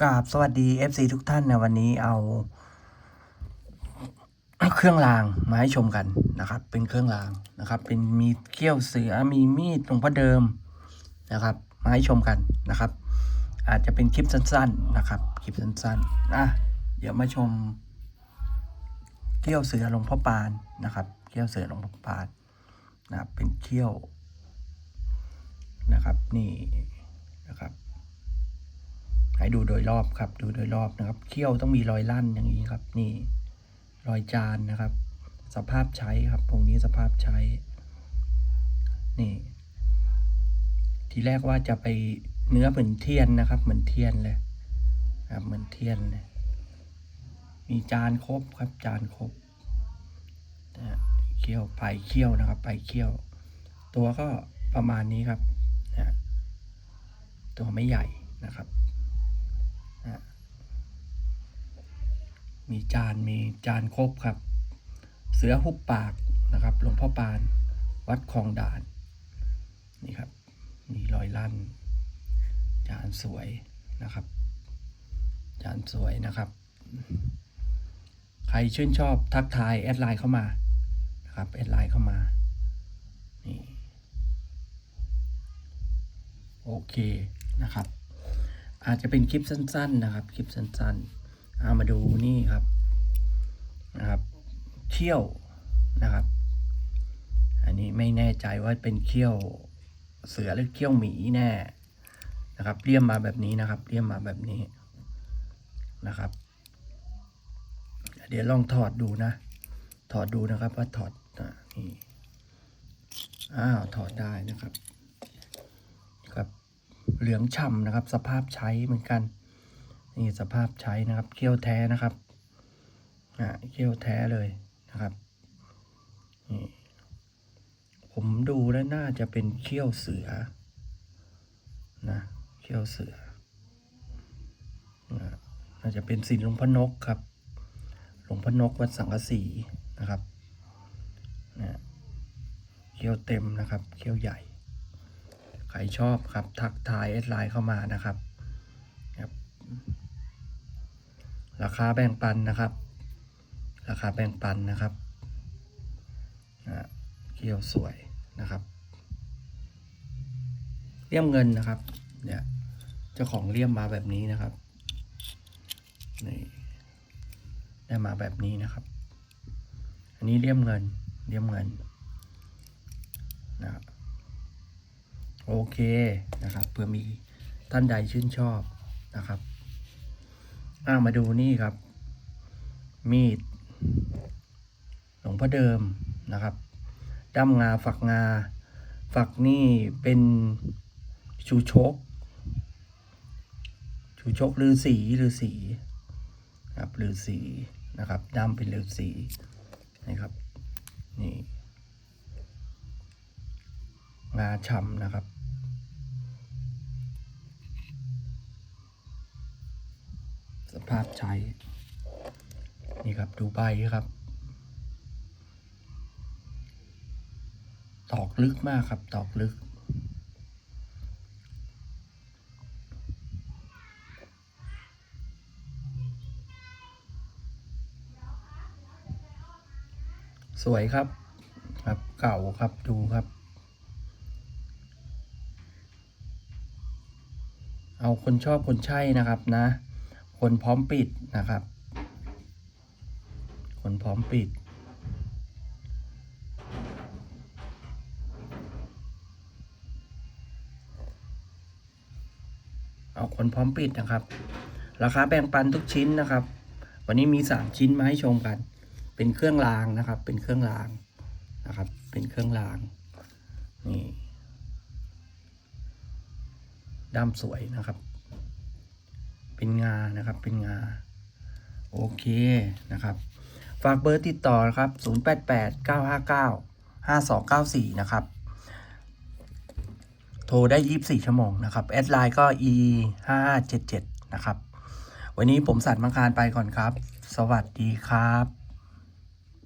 กราบสวัสดี FC ทุกท่านนะวันนี้เอา เครื่องรางมาให้ชมกันนะครับ เป็นเครื่องรางนะครับ เป็นมีเขี้ยวเสือมีมีดหลวงพ่อเดิมนะครับ มาให้ชมกันนะครับ อาจจะเป็นคลิปสั้น ๆนะครับ คลิปสั้นๆอะเดี๋ยวมาชมเขี้ยวเสือหลวงพ่อปานนะครับเขี้ยวเสือหลวงพ่อปานนะครับเป็นเขี้ยวนะครับ นี่นะครับ ให้ดูโดยรอบครับ ดูโดยรอบนะครับ เขี้ยวต้องมีรอยลั่นอย่างนี้ครับ นี่ รอยจานนะครับ สภาพใช้ครับตรงนี้สภาพใช้ นี่ ทีแรกว่าจะไปเนื้อเหมือนเทียนนะครับ เหมือนเทียนเลยครับเหมือนเทียนเลยมีจานครบครับ จานครบเขี้ยวไปเขี้ยวนะครับไปเขี้ยว ตัวก็ประมาณนี้ครับตัวไม่ใหญ่นะครับ มีจานมีจานครบครับ เสือหุบปากนะครับหลวงพ่อปานวัดคลองด่านนี่ครับมีรอยลั่น จานสวยนะครับ จานสวยนะครับ ใครชื่นชอบทักทายแอดไลน์เข้ามานะครับแอดไลน์เข้ามานี่โอเคนะครับ อาจจะเป็นคลิปสั้น ๆ นะครับ คลิปสั้นๆเอามาดูนี่ครับนะครับเขี้ยวนะครับ อันนี้ไม่แน่ใจว่าเป็นเขี้ยวเสือหรือเขี้ยวหมีแน่นะครับเลี่ยมมาแบบนี้นะครับเลี่ยมมาแบบนี้นะครับ เดี๋ยวลองถอดดูนะ ถอดดูนะครับว่าถอดอะนี่อ้าวถอดได้นะครับ เหลืองฉ่ำนะครับ สภาพใช้เหมือนกันนี่สภาพใช้นะครับเขี้ยวแท้นะครับอ่าเขี้ยวแท้เลยนะครับนี่ผมดูแล้วน่าจะเป็นเขี้ยวเสือนะเขี้ยวเสือนะน่าจะเป็นสินหลวงพ่อนกครับหลวงพ่อนกวัดสังกะสีนะครับนะเขี้ยวเต็มนะครับเขี้ยวใหญ่ ใครชอบครับทักทายแอดไลน์เข้ามานะครับครับ ราคาแบ่งปันนะครับ ราคาแบ่งปันนะครับนะเกี่ยวสวยนะครับเลี่ยมเงินนะครับ เนี่ยเจ้าของเลี่ยมมาแบบนี้นะครับนี่ได้มาแบบนี้นะครับ อันนี้เลี่ยมเงินเลี่ยมเงินนะครับ โอเคนะครับเพื่อมีท่านใดชื่นชอบนะครับอ่ามาดูนี่ครับ มีดหลวงพ่อเดิมนะครับด้ามงาฝักงา ฝักนี่เป็นชูชก ชูชกฤาษีฤาษีครับฤาษีนะครับด้ามเป็นฤาษีนะครับนี่ งาฉ่ำนะครับ สภาพใช้ นี่ครับดูใบครับ ตอกลึกมากครับ ตอกลึกสวยครับ ครับเก่าครับดูครับ เอาคนชอบคนใช่นะครับนะ คนพร้อมปิดนะครับ คนพร้อมปิด เอาคนพร้อมปิดนะครับ ราคาแบ่งปันทุกชิ้นนะครับ วันนี้มีสามชิ้นมาให้ชมกัน เป็นเครื่องรางนะครับ เป็นเครื่องรางนะครับ เป็นเครื่องรางนี่ ด้ามสวยนะครับ เป็นงานะครับเป็นงา โอเคนะครับ ฝากเบอร์ติดต่อนะครับ 088 959 5294 นะครับ โทรได้ 24 ชั่วโมงนะครับ แอดไลน์ก็ e 5 7 7นะครับ วันนี้ผมสัตว์มังคารไปก่อนครับ สวัสดีครับ